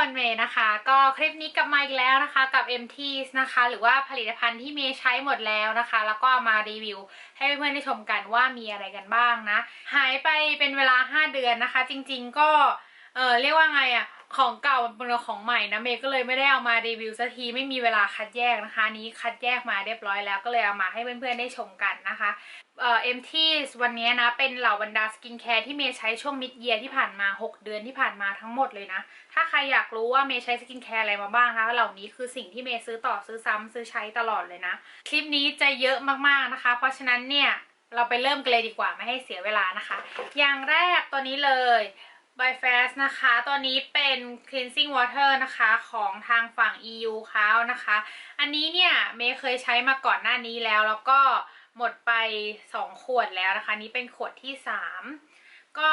คนเมย์นะคะ ก็คลิปนี้กลับมาอีกแล้วนะคะกับ MT นะคะ หรือว่าผลิตภัณฑ์ที่เมย์ใช้หมดแล้วนะคะ แล้วก็มารีวิว ให้เพื่อนๆได้ชมกันว่ามีอะไรกันบ้างนะ หายไปเป็นเวลา 5 เดือนนะคะ จริงๆก็เออเรียกว่าไงอะ ของเก่ามันเป็นของใหม่นะเมย์ก็เลยไม่ได้เอามารีวิวสักทีไม่มีเวลาคัดแยกนะคะนี้คัดแยกมาเรียบร้อยแล้วก็เลยเอามาให้เพื่อนๆได้ชมกันนะคะเอ่อ MT วันนี้นะเป็นเหล่าบรรดาสกินแคร์ที่เมย์ใช้ช่วงมิดเยียที่ผ่านมา 6 เดือนที่ผ่านมาทั้งหมดเลยนะ ถ้าใครอยากรู้ว่าเมย์ใช้สกินแคร์อะไรมาบ้างคะเหล่านี้คือสิ่งที่เมย์ซื้อต่อซื้อซ้ำซื้อใช้ตลอดเลยนะ คลิปนี้จะเยอะมากๆนะคะ เพราะฉะนั้นเนี่ยเราไปเริ่มกันเลยดีกว่าไม่ให้เสียเวลานะคะ อย่างแรกตัวนี้เลย by Fast นะคะ ตัวนี้เป็น cleansing water นะคะของทางฝั่ง EU เขานะคะ อันนี้เนี่ยเมย์เคยใช้มาก่อนหน้านี้แล้ว แล้วก็หมดไป 2 ขวดแล้วนะคะ นี้เป็นขวดที่ 3 ก็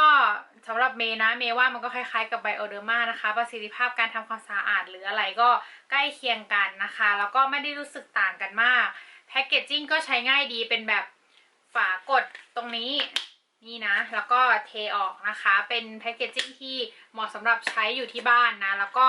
สำหรับเมย์นะ เมย์ว่ามันก็คล้ายๆกับไบโอเดอร์มานะคะ ประสิทธิภาพการทำความสะอาดหรืออะไรก็ใกล้เคียงกันนะคะ แล้วก็ไม่ได้รู้สึกต่างกันมาก แพคเกจจิ้งก็ใช้ง่ายดีเป็นแบบฝากดตรงนี้ นี่นะ แล้วก็เทออกนะคะ เป็นแพคเกจจิ้งที่เหมาะสำหรับใช้อยู่ที่บ้านนะ แล้วก็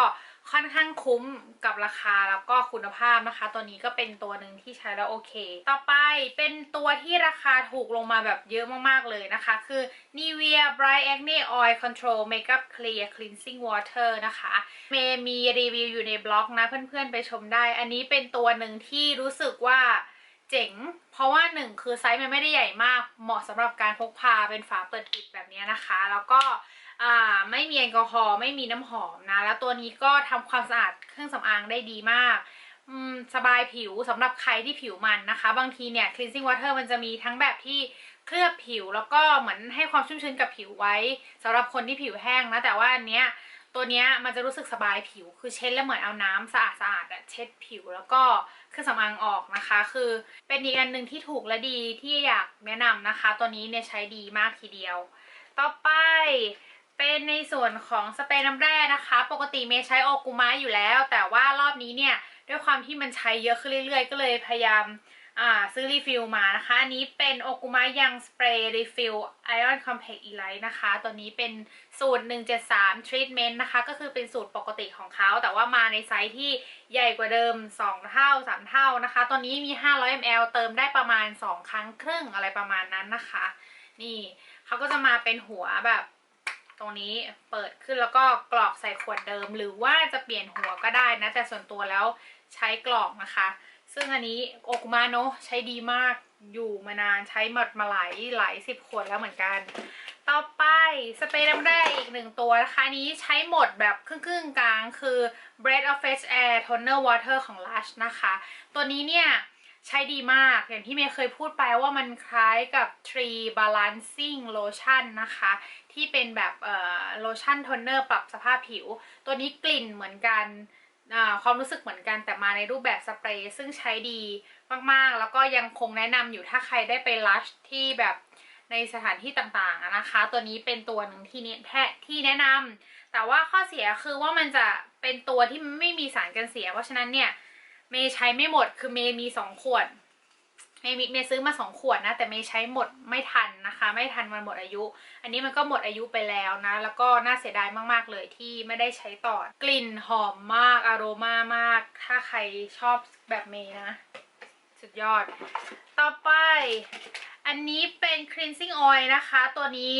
ค่อนข้างคุ้มกับราคาแล้วก็คุณภาพนะคะ ตัวนี้ก็เป็นตัวหนึ่งที่ใช้แล้วโอเค ต่อไปเป็นตัวที่ราคาถูกลงมาแบบเยอะมากๆเลยนะคะ คือ Nivea Bright Acne Oil Control Makeup Clear Cleansing Water นะคะเมมีรีวิวอยู่ในบล็อกนะเพื่อนๆไปชมได้ อันนี้เป็นตัวหนึ่งที่รู้สึกว่า จ๋ง เพราะว่าหนึ่งคือไซส์มันไม่ได้ใหญ่มาก เหมาะสำหรับการพกพาเป็นฝาเปิดปิดแบบนี้นะคะ แล้วก็ไม่มีแอลกอฮอล์ไม่มีน้ำหอมนะ แล้วตัวนี้ก็ทำความสะอาดเครื่องสำอางได้ดีมากสบายผิวสำหรับใครที่ผิวมันนะคะ บางทีเนี่ย cleansing water มันจะมีทั้งแบบที่เคลือบผิว แล้วก็เหมือนให้ความชุ่มชื้นกับผิวไว้สำหรับคนที่ผิวแห้งนะ แต่ว่าอันเนี้ย ตัวเนี้ยมันจะรู้สึกสบายผิว คือเช็ดแล้วเหมือนเอาน้ำสะอาดสะอาดๆอะเช็ดผิวแล้วก็เครื่องสำอางออกนะคะ คือเป็นอีกอันหนึ่งที่ถูกและดีที่อยากแนะนำนะคะ ตัวนี้เนี่ยใช้ดีมากทีเดียว ต่อไปเป็นในส่วนของสเปรย์น้ำแร่นะคะ ปกติเมย์ใช้โอกุมะอยู่แล้ว แต่ว่ารอบนี้เนี่ยด้วยความที่มันใช้เยอะขึ้นเรื่อยๆ ก็เลยพยายาม อ่าซื้อรีฟิลมานะคะ อันนี้เป็นโอกุมะยังสเปรย์รีฟิลไอออนคอมเพล็กซ์อีไลท์นะคะ ตัวนี้เป็นสูตร 173 treatment นะคะ ก็คือเป็นสูตรปกติของเขา แต่ว่ามาในไซส์ที่ใหญ่กว่าเดิม 2 เท่า 3 เท่านะคะตัวนี้มี 500 ml เติมได้ประมาณ 2 ครั้งครึ่งอะไรประมาณนั้นนะคะ นี่เขาก็จะมาเป็นหัวแบบ ตรงนี้เปิดขึ้นแล้วก็กรอกใส่ขวดเดิม หรือว่าจะเปลี่ยนหัวก็ได้นะ แต่ส่วนตัวแล้วใช้กรอกนะคะ ซึ่งอันนี้โอกุมาโนะใช้ดีมากอยู่มานานใช้หมดมาหลายหลายสิบขวดแล้วเหมือนกัน ต่อไปสเปรย์น้ำแร่อีกหนึ่งตัวนะคะนี้ใช้หมดแบบครึ่งๆกลางคือ Breath of Fresh Air Toner Water ของ Lush นะคะ ตัวนี้เนี่ยใช้ดีมากอย่างที่เมย์เคยพูดไปว่ามันคล้ายกับ Tree Balancing Lotion นะคะ ที่เป็นแบบเอ่อโลชั่นโทนเนอร์ปรับสภาพผิว ตัวนี้กลิ่นเหมือนกัน ความรู้สึกเหมือนกันแต่มาในรูปแบบสเปรย์ซึ่งใช้ดีมากๆ แล้วก็ยังคงแนะนำอยู่ถ้าใครได้ไปลัชที่แบบในสถานที่ต่างๆนะคะ ตัวนี้เป็นตัวหนึ่งที่นี่แทที่แนะนำแต่ว่าข้อเสียคือว่ามันจะเป็นตัวที่ไม่มีสารกันเสีย เพราะฉะนั้นเนี่ยเมย์ใช้ไม่หมดคือเมย์มีสองขวด เมย์มีเมย์ซื้อมาสองขวดนะ แต่เมย์ใช้หมดไม่ทันนะคะ ไม่ทันมันหมดอายุ อันนี้มันก็หมดอายุไปแล้วนะ แล้วก็น่าเสียดายมากๆเลยที่ไม่ได้ใช้ต่อกลิ่นหอมมากอารมามาก ถ้าใครชอบแบบเมย์นะ สุดยอด ต่อไป อันนี้เป็น cleansing oil นะคะ ตัวนี้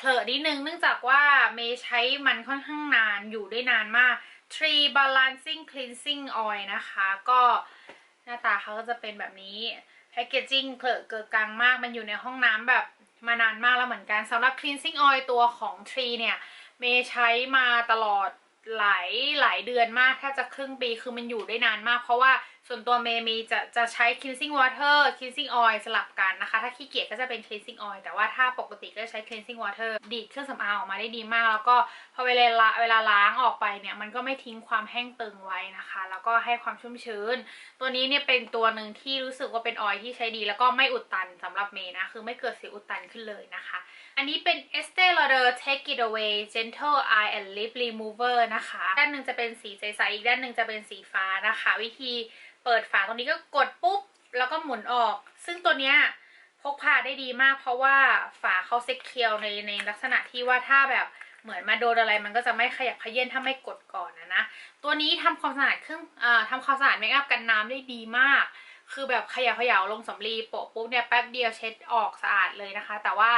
เถอะนิดนึงเนื่องจากว่าเมย์ใช้มันค่อนข้างนานอยู่ได้นานมาก Tree Balancing Cleansing Oil นะคะ ก็หน้าตาเขาก็จะเป็นแบบนี้ พคเกจจิ้งเกลอะเกิดกังมาก มันอยู่ในห้องน้ำแบบมานานมากแล้วเหมือนกันสำหรับ cleansing oil ตัวของ Tree เนี่ย เมย์ใช้มาตลอดหลายหลายเดือนมากแทบจะครึ่งปีคือมันอยู่ได้นานมาก เพราะว่า ส่วนตัวเมย์มีจะจะใช้ cleansing water cleansing oil สลับกันนะคะ ถ้าขี้เกียจก็จะเป็น cleansing oil แต่ว่าถ้าปกติก็จะใช้ cleansing water ดีดเครื่องสำอางออกมาได้ดีมาก แล้วก็พอเวลาละเวลาล้างออกไปเนี่ย มันก็ไม่ทิ้งความแห้งตึงไว้นะคะ แล้วก็ให้ความชุ่มชื้น ตัวนี้เนี่ยเป็นตัวหนึ่งที่รู้สึกว่าเป็นออยที่ใช้ดี แล้วก็ไม่อุดตันสำหรับเมย์นะ คือไม่เกิดสิวอุดตันขึ้นเลยนะคะ อันนี้เป็น Estee Lauder Take It Away Gentle Eye and Lip Remover นะคะ ด้านหนึ่งจะเป็นสีใสๆอีกด้านหนึ่งจะเป็นสีฟ้านะคะ วิธีเปิดฝาตรงนี้ก็กดปุ๊บ แล้วก็หมุนออก ซึ่งตัวเนี้ยพกพาได้ดีมากเพราะว่าฝาเขาเซ็กเคียวในในลักษณะที่ว่าถ้าแบบเหมือนมาโดนอะไรมันก็จะไม่ขยับขยื่นถ้าไม่กดก่อนนะนะ ตัวนี้ทำความสะอาดเครื่องอทำความสะอาดเมคอัพกันน้ำได้ดีมาก คือแบบขยะขยะลงสำลีโปะปุ๊บเนี่ยแป๊บเดียวเช็ดออกสะอาดเลยนะคะ แต่ว่า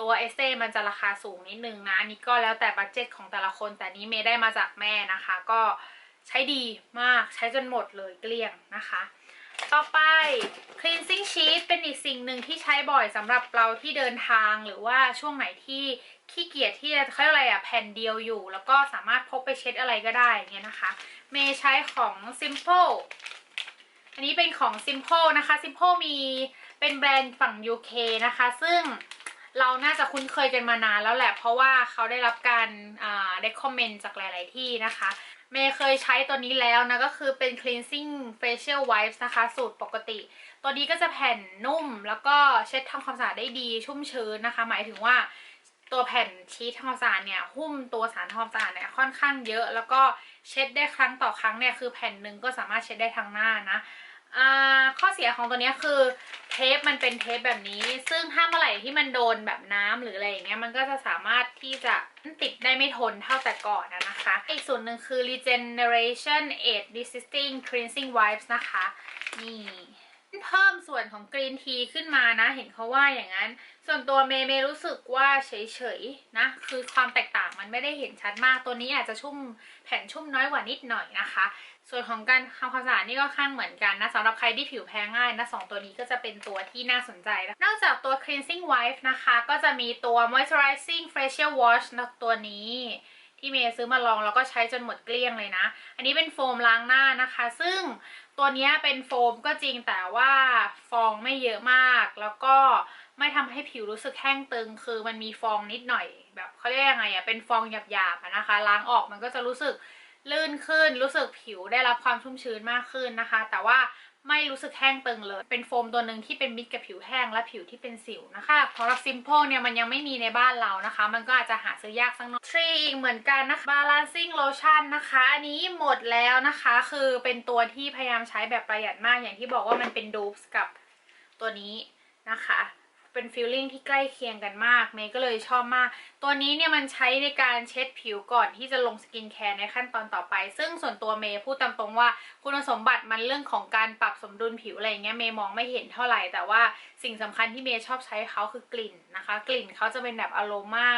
ตัวเอสเซมันจะราคาสูงนิดนึงนะอันนี้ก็แล้วแต่บัตเจ็ตของแต่ละคน แต่นี้เมย์ได้มาจากแม่นะคะ ก็ใช้ดีมากใช้จนหมดเลยเกลี้ยงนะคะ ต่อไป cleansing sheet เป็นอีกสิ่งหนึ่งที่ใช้บ่อยสำหรับเราที่เดินทางหรือว่าช่วงไหนที่ขี้เกียจที่จะเขาเรียกอะไรอะแผ่นเดียวอยู่ แล้วก็สามารถพกไปเช็ดอะไรก็ได้อย่างเงี้ยนะคะ เมย์ใช้ของ simple อันนี้เป็นของ simple นะคะ simple มีเป็นแบรนด์ฝั่ง UK นะคะ ซึ่ง เราน่าจะคุ้นเคยกันมานานแล้วแหละ เพราะว่าเขาได้รับการอ่า recommend จากหลาย ๆ ที่นะคะเมย์เคยใช้ตัวนี้แล้วนะ ก็คือเป็น cleansing facial wipes นะคะ สูตรปกติ ตัวนี้ก็จะแผ่นนุ่ม แล้วก็เช็ดทำความสะอาดได้ดีชุ่มชื้นนะคะ หมายถึงว่าตัวแผ่นชีททำความสะอาดเนี่ย หุ้มตัวสารทำความสะอาดเนี่ยค่อนข้างเยอะ แล้วก็เช็ดได้ครั้งต่อครั้งเนี่ย คือแผ่นหนึ่งก็สามารถเช็ดได้ทั้งหน้านะ ข้อเสียของตัวนี้คือเทปมันเป็นเทปแบบนี้ ซึ่งถ้าเมื่อไหร่ที่มันโดนแบบน้ำหรืออะไรอย่างเงี้ยมันก็จะสามารถที่จะติดได้ไม่ทนเท่าแต่ก่อนนะนะคะ อีกส่วนหนึ่งคือ regeneration age resisting cleansing wipes นะคะ นี่เพิ่มส่วนของกรีนทีขึ้นมานะ เห็นเขาว่าอย่างนั้น ส่วนตัวเมย์เมย์รู้สึกว่าเฉยๆนะ คือความแตกต่างมันไม่ได้เห็นชัดมากตัวนี้อาจจะชุ่มแผ่นชุ่มน้อยกว่านิดหน่อยนะคะ ส่วนของการทำความสะอาดนี่ก็ข้างเหมือนกันนะสำหรับใครที่ผิวแพ้ง่ายนะสองตัวนี้ก็จะเป็นตัวที่น่าสนใจนะนอกจากตัว cleansing wipe นะคะ ก็จะมีตัว moisturizing facial wash นะตัวนี้ที่เมย์ซื้อมาลองแล้วก็ใช้จนหมดเกลี้ยงเลยนะ อันนี้เป็นโฟมล้างหน้านะคะ ซึ่งตัวนี้เป็นโฟมก็จริงแต่ว่าฟองไม่เยอะมากแล้วก็ ไม่ทำให้ผิวรู้สึกแห้งตึง คือมันมีฟองนิดหน่อย แบบเขาเรียกยังไงอะเป็นฟองหยาบๆนะคะ ล้างออกมันก็จะรู้สึกลื่นขึ้น รู้สึกผิวได้รับความชุ่มชื้นมากขึ้นนะคะ แต่ว่าไม่รู้สึกแห้งตึงเลย เป็นโฟมตัวหนึ่งที่เป็นมิตรกับผิวแห้งและผิวที่เป็นสิวนะคะสำหรับ Simple เนี่ยมันยังไม่มีในบ้านเรานะคะ มันก็อาจจะหาซื้อยากสักหน่อยทรีอีกเหมือนกันนะคะ Balancing Lotion นะคะ อันนี้หมดแล้วนะคะ คือเป็นตัวที่พยายามใช้แบบประหยัดมากอย่างที่บอกว่ามันเป็นดูปส์กับตัวนี้นะคะ เป็นฟิลลิ่งที่ใกล้เคียงกันมากเมย์ก็เลยชอบมาก ตัวนี้เนี่ยมันใช้ในการเช็ดผิวก่อนที่จะลงสกินแคร์ในขั้นตอนต่อไป ซึ่งส่วนตัวเมย์พูดตามตรงว่าคุณสมบัติมันเรื่องของการปรับสมดุลผิวอะไรเงี้ยเมย์มองไม่เห็นเท่าไหร่ แต่ว่าสิ่งสำคัญที่เมย์ชอบใช้เขาคือกลิ่นนะคะ กลิ่นเขาจะเป็นแบบอโรมา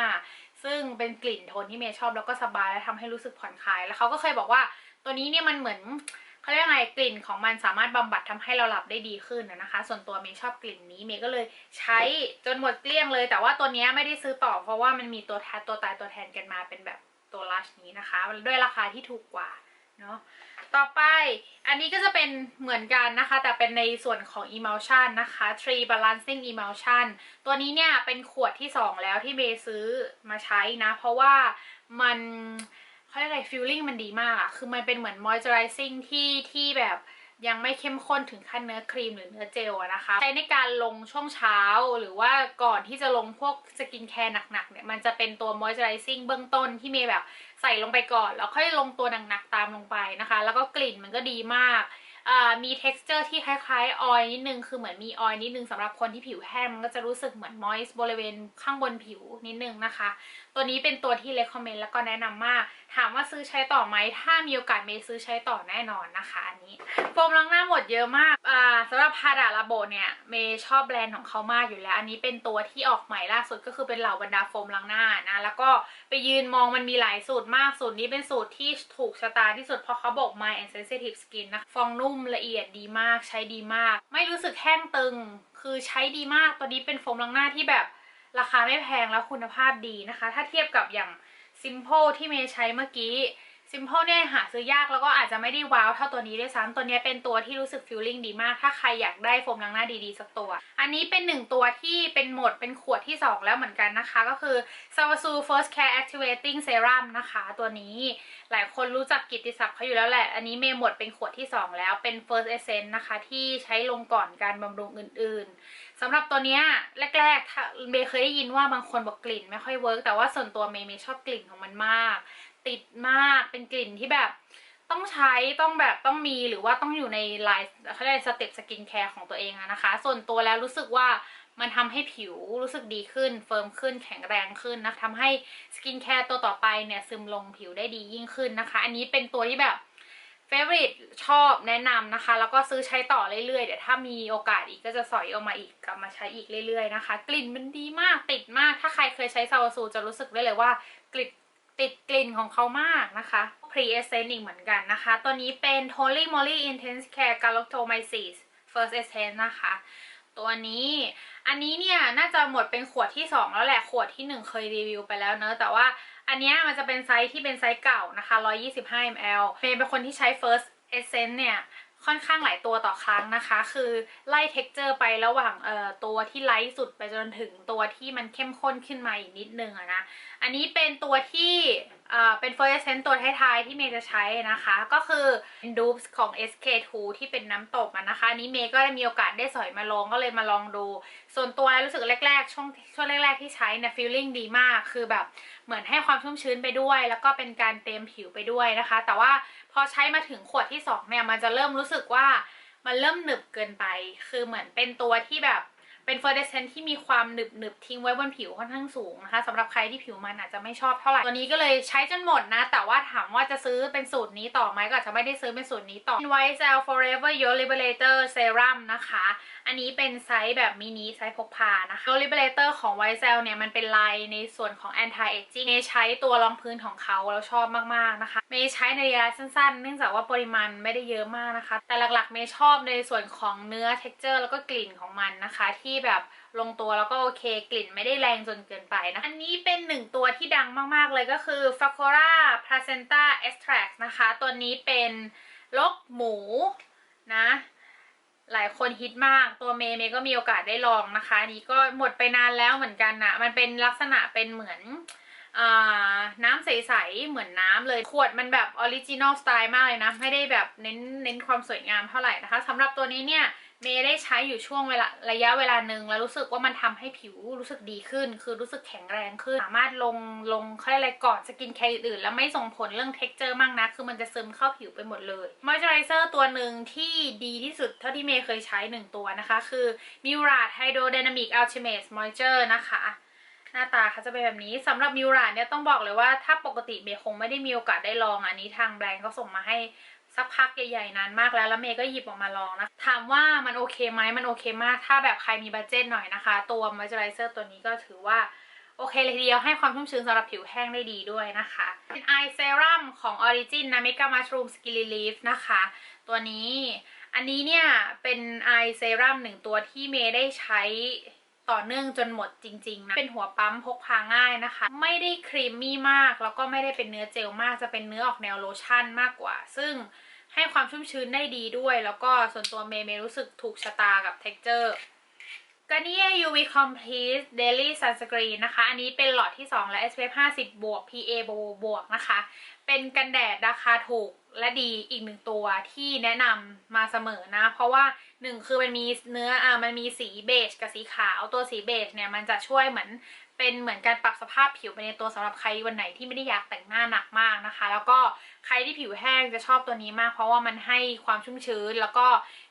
ซึ่งเป็นกลิ่นโทนที่เมย์ชอบแล้วก็สบายและทำให้รู้สึกผ่อนคลายแล้วเขาก็เคยบอกว่าตัวนี้เนี่ยมันเหมือน เขาเรียกไงกลิ่นของมันสามารถบำบัดทำให้เราหลับได้ดีขึ้นนะคะ ส่วนตัวเมย์ชอบกลิ่นนี้เมย์ก็เลยใช้จนหมดเกลี้ยงเลย แต่ว่าตัวนี้ไม่ได้ซื้อต่อ เพราะว่ามันมีตัวแทนตัวตายตัวแทนกันมาเป็นแบบตัวลัชนี้นะคะ ด้วยราคาที่ถูกกว่าเนาะต่อไปอันนี้ก็จะเป็นเหมือนกันนะคะ แต่เป็นในส่วนของ emulsion นะคะ Tree Balancing Emulsion ตัวนี้เนี่ยเป็นขวดที่ 2 แล้วที่เมย์ซื้อมาใช้นะ เพราะว่ามัน เขาเรียกอะไรฟิลลิ่งมันดีมากอะคือมันเป็นเหมือน moisturizing ที่ที่แบบยังไม่เข้มข้นถึงขั้นเนื้อครีมหรือเนื้อเจลอะนะคะ ใช้ในการลงช่วงเช้าหรือว่าก่อนที่จะลงพวกสกินแคร์หนักๆเนี่ย มันจะเป็นตัว moisturizing เบื้องต้นที่เมย์แบบใส่ลงไปก่อน แล้วค่อยลงตัวหนักๆตามลงไปนะคะ แล้วก็กลิ่นมันก็ดีมากมี texture ที่คล้ายๆออยนิดนึง คือเหมือนมีออยนิดนึงสำหรับคนที่ผิวแห้งมันก็จะรู้สึกเหมือน moist บริเวณข้างบนผิวนิดนึงนะคะ ตัวนี้เป็นตัวที่ recommend แล้วก็แนะนำมาก ถามว่าซื้อใช้ต่อไหม ถ้ามีโอกาสเมย์ซื้อใช้ต่อแน่นอนนะคะอันนี้ โฟมล้างหน้าหมดเยอะมากอ่าสำหรับพาดาลาโบเนี่ยเมย์ชอบแบรนด์ของเขามากอยู่แล้ว อันนี้เป็นตัวที่ออกใหม่ล่าสุดก็คือเป็นเหล่าบรรดาโฟมล้างหน้านะ แล้วก็ไปยืนมองมันมีหลายสูตรมาก สูตรนี้เป็นสูตรที่ถูกชะตาที่สุดเพราะเขาบอก My and Sensitive Skin นะ ฟองนุ่มละเอียดดีมาก ใช้ดีมาก ไม่รู้สึกแห้งตึง คือใช้ดีมาก ตัวนี้เป็นโฟมล้างหน้าที่แบบ ราคาไม่แพงแล้วคุณภาพดีนะคะ ถ้าเทียบกับอย่าง Simple ที่เมย์ใช้เมื่อกี้ Simple เนี่ยหาซื้อยากแล้วก็อาจจะไม่ได้ว้าวเท่าตัวนี้ด้วยซ้ำตัวนี้เป็นตัวที่รู้สึกฟิลลิ่งดีมาก ถ้าใครอยากได้โฟมล้างหน้าดีๆสักตัว อันนี้เป็นหนึ่งตัวที่เป็นหมดเป็นขวดที่ 2 แล้วเหมือนกันนะคะ ก็คือ s a v a s u First Care Activating Serum นะคะ ตัวนี้หลายคนรู้จักกิติศัพท์เขาอยู่แล้วแหละ อันนี้เมย์หมดเป็นขวดที่ 2 แล้วเป็น First Essence นะคะ ที่ใช้ลงก่อนการบำรุงอื่นๆสำหรับตัวนี้แรกๆเมย์เคยได้ยินว่าบางคนบอกกลิ่นไม่ค่อยเวิร์กแต่ว่าส่วนตัวเมย์เมย์ชอบกลิ่นของมันมาก ติดมากเป็นกลิ่นที่แบบต้องใช้ต้องแบบต้องมีหรือว่าต้องอยู่ในไลน์เขาเรียกสเต็ปสกินแคร์ของตัวเองอะนะคะ ส่วนตัวแล้วรู้สึกว่ามันทำให้ผิวรู้สึกดีขึ้น เฟิร์มขึ้นแข็งแรงขึ้นนะคะทำให้สกินแคร์ตัวต่อไปเนี่ยซึมลงผิวได้ดียิ่งขึ้นนะคะ อันนี้เป็นตัวที่แบบเฟ v o r i t ชอบแนะนำนะคะ แล้วก็ซื้อใช้ต่อเรื่อยๆ เดี๋ยวถ้ามีโอกาสอีกก็จะสอยออกมาอีกกลับมาใช้อีกเรื่อยๆนะคะ กลิ่นมันดีมากติดมากถ้าใครเคยใช้ซาวซูจะรู้สึกได้เลยว่ากลิ่น ติดกลิ่นของเขามากนะคะ Pre Essence อีกเหมือนกันนะคะ ตัวนี้เป็น Holy Moly Intense Care Galactomyces First Essence นะคะ ตัวนี้ อันนี้เนี่ยน่าจะหมดเป็นขวดที่ 2 แล้วแหละ ขวดที่ 1 เคยรีวิวไปแล้วเนอะ แต่ว่าอันเนี้ยมันจะเป็นไซส์ที่เป็นไซส์เก่านะคะ 125 ml เมย์เป็นคนที่ใช้ First Essence เนี่ย ค่อนข้างหลายตัวต่อครั้งนะคะ คือไล่เท็กเจอร์ไประหว่างเอ่อตัวที่ไลท์สุดไปจนถึงตัวที่มันเข้มข้นขึ้นมาอีกนิดนึงอะนะ อันนี้เป็นตัวที่เอ่อเป็น First Essence ตัวท้ายๆที่เมย์จะใช้นะคะ ก็คือเป็น Dupes ของ SK2 ที่เป็นน้ำตบอะนะคะ อันนี้เมย์ก็ได้มีโอกาสได้สอยมาลองก็เลยมาลองดู ส่วนตัวรู้สึกแรกๆ ช่วงช่วงแรกๆที่ใช้เนี่ย feeling ดีมาก คือแบบเหมือนให้ความชุ่มชื้นไปด้วย แล้วก็เป็นการเต็มผิวไปด้วยนะคะ แต่ว่า อใช้มาถึงขวดที่สองเนี่ยมันจะเริ่มรู้สึกว่ามันเริ่มหนึบเกินไป คือเหมือนเป็นตัวที่แบบ เป็นเฟอร์เดสเซนที่มีความหนึบหนึบทิ้งไว้บนผิวค่อนข้างสูงนะคะสำหรับใครที่ผิวมันอาจจะไม่ชอบเท่าไหร่ตัวนี้ก็เลยใช้จนหมดนะ แต่ว่าถามว่าจะซื้อเป็นสูตรนี้ต่อไหมก็อาจจะไม่ได้ซื้อเป็นสูตรนี้ต่อ White Cell Forever Your Liberator Serum นะคะ อันนี้เป็นไซส์แบบมินิไซส์พกพานะคะ Your Liberator ของ White Cell เนี่ยมันเป็นลายในส่วนของ anti aging เมย์ใช้ตัวรองพื้นของเขาแล้วชอบมากๆนะคะ เมย์ใช้ในระยะสั้นๆ เนื่องจากว่าปริมาณไม่ได้เยอะมากนะคะ แต่หลักๆ เมย์ชอบในส่วนของเนื้อ texture แล้วก็กลิ่นของมันนะคะที่แบบลงตัวแล้วก็โอเคกลิ่นไม่ได้แรงจนเกินไปนะ อันนี้เป็นหนึ่งตัวที่ดังมากๆเลยก็คือ f a c o r a placenta extract นะคะ ตัวนี้เป็นลกหมูนะ หลายคนฮิตมากตัวเมย์เมย์ก็มีโอกาสได้ลองนะคะนี้ก็หมดไปนานแล้วเหมือนกันนะมันเป็นลักษณะเป็นเหมือนน้ำใส ๆ เหมือนน้ำเลยขวดมันแบบออริจินอลสไตล์มากเลยนะ ไม่ได้แบบเน้นเน้นความสวยงามเท่าไหร่นะคะสำหรับตัวนี้เนี่ย เมย์ได้ใช้อยู่ช่วงเวลาระยะเวลาหนึ่งแล้วรู้สึกว่ามันทำให้ผิวรู้สึกดีขึ้น คือรู้สึกแข็งแรงขึ้น สามารถลงลงเขาเรียกอะไรก่อนสกินแคร์อื่นๆแล้วไม่ส่งผลเรื่อง t e x t อร์มากนะคือมันจะซึมเข้าผิวไปหมดเลยมอยเจอไรเซอร์ตัวหนึ่งที่ดีที่สุดเท่าที่เมย์เคยใช้หนึ่งตัวนะคะ คือ m i u r a Hydrodynamic Ultimate Moisture นะคะหน้าตาเขาจะเป็นแบบนี้สำหรับมิวราเนี่ยต้องบอกเลยว่าถ้าปกติเมย์คงไม่ได้มีโอกาสได้ลองอันนี้ทางแบรนด์เขาส่งมาให้ สักพักใหญ่ๆนานมากแล้วแล้วเมย์ก็หยิบออกมาลองนะถามว่ามันโอเคไหมมันโอเคมากถ้าแบบใครมีบัตเจตหน่อยนะคะ ตัวมอยเจอไรเซอร์ตัวนี้ก็ถือว่าโอเคเลยทีเดียวให้ความชุ่มชื้นสำหรับผิวแห้งได้ดีด้วยนะคะ เป็นไอเซรั่มของ Origin นะ Mega Mushroom Skin Relief นะคะ ตัวนี้อันนี้เนี่ยเป็นไอเซรั่มหนึ่งตัวที่เมย์ได้ใช้ ต่อเนื่องจนหมดจริงๆนะ เป็นหัวปั๊มพกพาง่ายนะคะ ไม่ได้ครีมมี่มาก แล้วก็ไม่ได้เป็นเนื้อเจลมาก จะเป็นเนื้อออกแนวโลชั่นมากกว่า ซึ่งให้ความชุ่มชื้นได้ดีด้วย แล้วก็ส่วนตัวเมย์เมย์รู้สึกถูกชะตากับ texture ก็นี่ UV Complete Daily Sunscreen นะคะ อันนี้เป็นหลอดที่ 2 และ SPF 50 บวก PA บบวกนะคะ เป็นกันแดดราคาถูกและดีอีกหนึ่งตัวที่แนะนำมาเสมอนะ เพราะว่า หนึ่งคือมันมีเนื้ออ่ามันมีสีเบจกับสีขาวตัวสีเบจเนี่ยมันจะช่วยเหมือน เป็นเหมือนการปรับสภาพผิวไปในตัวสำหรับใครวันไหนที่ไม่ได้อยากแต่งหน้าหนักมากนะคะ แล้วก็ใครที่ผิวแห้งจะชอบตัวนี้มาก เพราะว่ามันให้ความชุ่มชื้น แล้วก็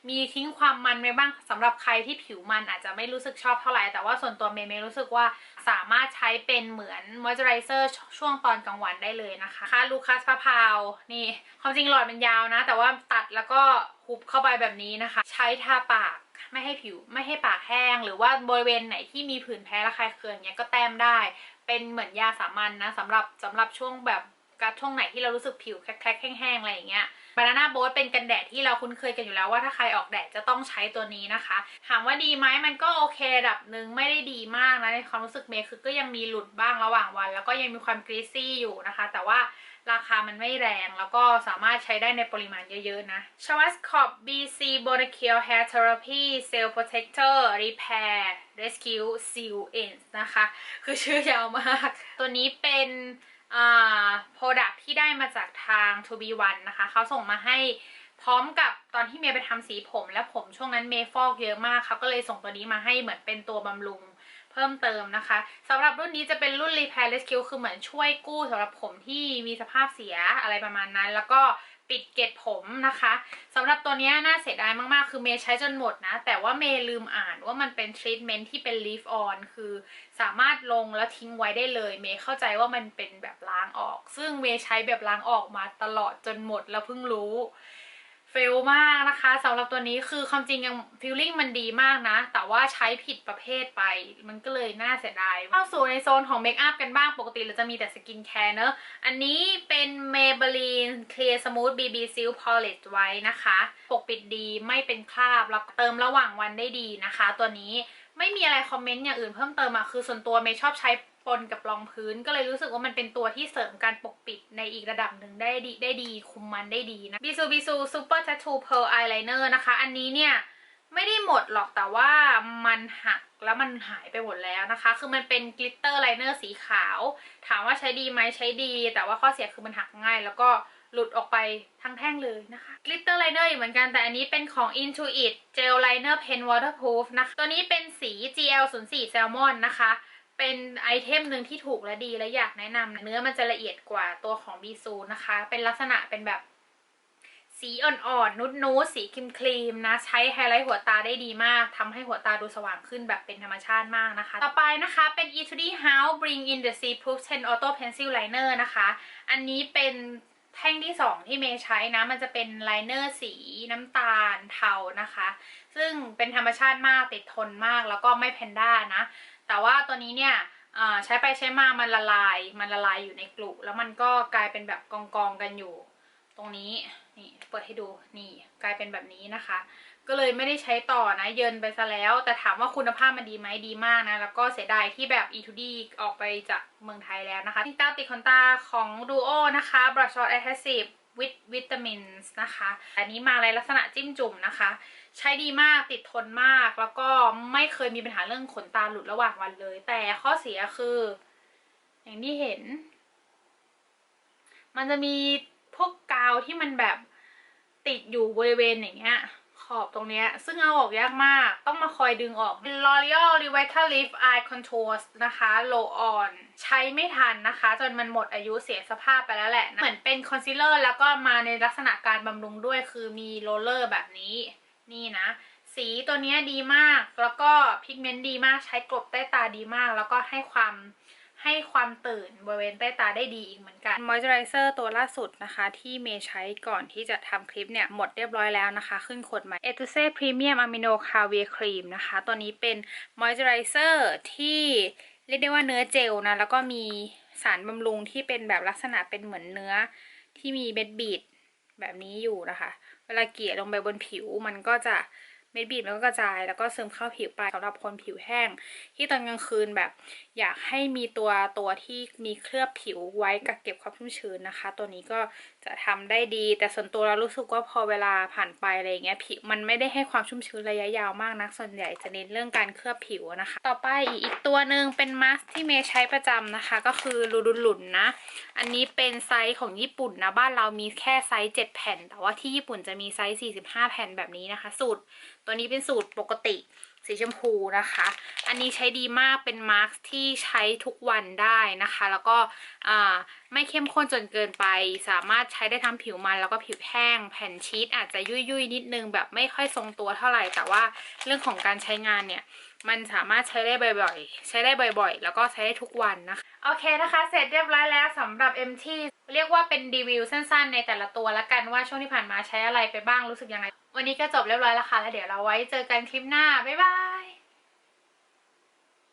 มีทิ้งความมันไว้บ้างสำหรับใครที่ผิวมันอาจจะไม่รู้สึกชอบเท่าไหร่ แต่ว่าส่วนตัวเมย์เมย์รู้สึกว่าสามารถใช้เป็นเหมือนมอยเจอไรเซอร์ช่วงตอนกลางวันได้เลยนะคะค่ะลูคัสพาพาวนี่ความจริงหลอดมันยาวนะ แต่ว่าตัดแล้วก็หุบเข้าไปแบบนี้นะคะ ใช้ทาปาก ไม่ให้ผิวไม่ให้ปากแห้ง หรือว่าบริเวณไหนที่มีผื่นแพ้ระคายเคืองเนี้ยก็แต้มได้ เป็นเหมือนยาสามัญนนะสำหรับสำหรับช่วงแบบกับช่วงไหนที่เรารู้สึกผิวแคลกๆแห้งๆอะไรอย่างเงี้ย บานาน่าโบ๊ทเป็นกันแดดที่เราคุ้นเคยกันอยู่แล้วว่าถ้าใครออกแดดจะต้องใช้ตัวนี้นะคะ ถามว่าดีไหมมันก็โอเคระดับหนึ่งไม่ได้ดีมากนะในความรู้สึกเมย์คือก็ยังมีหลุดบ้างระหว่างวัน แล้วก็ยังมีความกรีซี่อยู่นะคะ แต่ว่าราคามันไม่แรงแล้วก็สามารถใช้ได้ในปริมาณเยอะ ๆ นะชวัสคอป BC Bonacure Hair Therapy Cell Protector Repair Rescue Seal Ends นะคะ คือชื่อยาวมาก ตัวนี้เป็น อ่า product ที่ได้มาจากทาง To Be One นะคะ เขาส่งมาให้พร้อมกับตอนที่เมย์ไปทำสีผม และผมช่วงนั้นเมย์ฟอกเยอะมากเขาก็เลยส่งตัวนี้มาให้เหมือนเป็นตัวบำรุง พิ่มเติมนะคะสำหรับรุ่นนี้จะเป็นรุ่น Repair Rescue คือเหมือนช่วยกู้สำหรับผมที่มีสภาพเสียอะไรประมาณนั้น แล้วก็ปิดเกล็ดผมนะคะสำหรับตัวนี้น่าเสียดายมากๆ คือเมย์ใช้จนหมดนะ แต่ว่าเมย์ลืมอ่านว่ามันเป็นทรีทเมนต์ที่เป็น leave on คือสามารถลงแล้วทิ้งไว้ได้เลย เมย์เข้าใจว่ามันเป็นแบบล้างออก ซึ่งเมย์ใช้แบบล้างออกมาตลอดจนหมดแล้วเพิ่งรู้ ฟลมากนะคะสำหรับตัวนี้คือความจริงยังฟิลลิ่งมันดีมากนะ แต่ว่าใช้ผิดประเภทไป มันก็เลยน่าเสียดายเข้าสู่ในโซนของเมคอัพกันบ้างปกติเราจะมีแต่สกินแคร์เนอะอันนี้เป็น Maybelline Clear Smooth BB Seal Polish ไว้นะคะ ปกปิดดีไม่เป็นคราบแล้วเติมระหว่างวันได้ดีนะคะ ตัวนี้ไม่มีอะไรคอมเมนต์อย่างอื่นเพิ่มเติมอะคือส่วนตัวเมย์ชอบใช้ ปนกับรองพื้นก็เลยรู้สึกว่ามันเป็นตัวที่เสริมการปกปิดในอีกระดับหนึ่งได้ดีได้ดีคุมมันได้ดีนะบิซูบิซูซูเปอร์ทัตทูเพ r ร์ไอไลเนอร์นะคะ อันนี้เนี่ยไม่ได้หมดหรอกแต่ว่ามันหักแล้วมันหายไปหมดแล้วนะคะ คือมันเป็นกลิตเตอร์ไลเนอร์สีขาว ถามว่าใช้ดีไหมใช้ดี แต่ว่าข้อเสียคือมันหักง่าย แล้วก็หลุดออกไปทั้งแท่งเลยนะคะกลิตเตอร์ไลเนอร์อีกเหมือนกันแต่อันนี้เป็นของ Intuit Gel Liner Pen Waterproof นะคะ ตัวนี้เป็นสี GL 0 4 Salmon นะคะ เป็นไอเทมหนึ่งที่ถูกและดีและอยากแนะนำเนื้อมันจะละเอียดกว่าตัวของบีซูนะคะ เป็นลักษณะเป็นแบบสีอ่อนๆ นุดๆสีครีมครีมนะ ใช้ไฮไลท์หัวตาได้ดีมาก ทำให้หัวตาดูสว่างขึ้นแบบเป็นธรรมชาติมากนะคะ ต่อไปนะคะเป็น Etude House Bring in the Sea Proof 10 Auto Pencil Liner นะคะ อันนี้เป็นแท่งที่ 2 ที่เมย์ใช้นะ มันจะเป็นไลเนอร์สีน้ำตาลเทานะคะ ซึ่งเป็นธรรมชาติมากติดทนมากแล้วก็ไม่แพนด้านะ แต่ว่าตัวนี้เนี่ยใช้ไปใช้มามันละลาย มันละลายอยู่ในกลุแล้วมันก็กลายเป็นแบบกองกองกันอยู่ ตรงนี้นี่เปิดให้ดูนี่กลายเป็นแบบนี้นะคะ ก็เลยไม่ได้ใช้ต่อนะเยินไปซะแล้ว แต่ถามว่าคุณภาพมันดีไหมดีมากนะ แล้วก็เสียดายที่แบบ e 2 d ออกไปจากเมืองไทยแล้วนะคะติดตาติดขนตาของ Duo นะคะ Brush on Adhesive with Vitamins นะคะ อันนี้มาในลักษณะจิ้มจุ่มนะคะ ใช้ดีมากติดทนมาก แล้วก็ไม่เคยมีปัญหาเรื่องขนตาหลุดระหว่างวันเลย แต่ข้อเสียคือ อย่างที่เห็น มันจะมีพวกกาวที่มันแบบติดอยู่บริเวณอย่างเงี้ย ขอบตรงเนี้ย ซึ่งเอาออกยากมาก ต้องมาคอยดึงออก L'Oreal Revitalift Eye Contours นะคะ Low On ใช้ไม่ทันนะคะ จนมันหมดอายุเสียสภาพไปแล้วแหละนะเหมือนเป็นคอนซีลเลอร์แล้วก็มาในลักษณะการบำรุงด้วยคือมีโรลเลอร์แบบนี้ นี่นะ สีตัวเนี้ยดีมากแล้วก็พิกเมนต์ดีมากใช้กลบใต้ตาดีมาก แล้วก็ให้ความให้ความตื่นบริเวณใต้ตาได้ดีอีกเหมือนกันมอยเจอไรเซอร์ตัวล่าสุดนะคะ ที่เมย์ใช้ก่อนที่จะทำคลิปเนี่ย หมดเรียบร้อยแล้วนะคะ ขึ้นขวดใหม่ e t u s e Premium Amino c a v i a Cream นะคะ ตัวนี้เป็นมอยเจอไรเซอร์ที่เรียกได้ว่าเนื้อเจลนะ แล้วก็มีสารบำรุงที่เป็นแบบลักษณะเป็นเหมือนเนื้อที่มีเม็ดบีด แบบนี้อยู่นะคะ เวลาเกลี่ยลงไปบนผิวมันก็จะเม็ดบีบมันก็กระจายแล้วก็ซึมเข้าผิวไปสำหรับคนผิวแห้ง ที่ตอนกลางคืนแบบ อยากให้มีตัวตัวที่มีเคลือบผิวไว้กักเก็บความชุ่มชื้นนะคะ ตัวนี้ก็จะทำได้ดี แต่ส่วนตัวเรารู้สึกว่าพอเวลาผ่านไปอะไรอย่างเงี้ยผิวมันไม่ได้ให้ความชุ่มชื้นระยะยาวมากนัก ส่วนใหญ่จะเน้นเรื่องการเคลือบผิวนะคะ ต่อไปอีกตัวหนึ่งเป็นมาสก์ที่เมย์ใช้ประจำนะคะ ก็คือลูดูหลุนนะ อันนี้เป็นไซส์ของญี่ปุ่นนะบ้านเรามีแค่ไซส์7แผ่น แต่ว่าที่ญี่ปุ่นจะมีไซส์45 แผ่นแบบนี้นะคะ สูตร ตัวนี้เป็นสูตรปกติ สีชมพูนะคะ อันนี้ใช้ดีมากเป็นมาร์กที่ใช้ทุกวันได้นะคะ แล้วก็ไม่เข้มข้นจนเกินไป สามารถใช้ได้ทั้งผิวมันแล้วก็ผิวแห้ง แผ่นชีตอาจจะยุ่ยๆนิดนึงแบบไม่ค่อยทรงตัวเท่าไหร่ แต่ว่าเรื่องของการใช้งานเนี่ย มันสามารถใช้ได้บ่อยๆ ใช้ได้บ่อยๆ แล้วก็ใช้ได้ทุกวันนะคะ โอเคนะคะ เสร็จเรียบร้อยแล้วสำหรับ MT เรียกว่าเป็นรีวิวสั้นๆ ในแต่ละตัวละกันว่าช่วงที่ผ่านมาใช้อะไรไปบ้างรู้สึกยังไง วันนี้ก็จบเรียบร้อยแล้วค่ะ แล้วเดี๋ยวเราไว้เจอกันคลิปหน้า บ๊ายบาย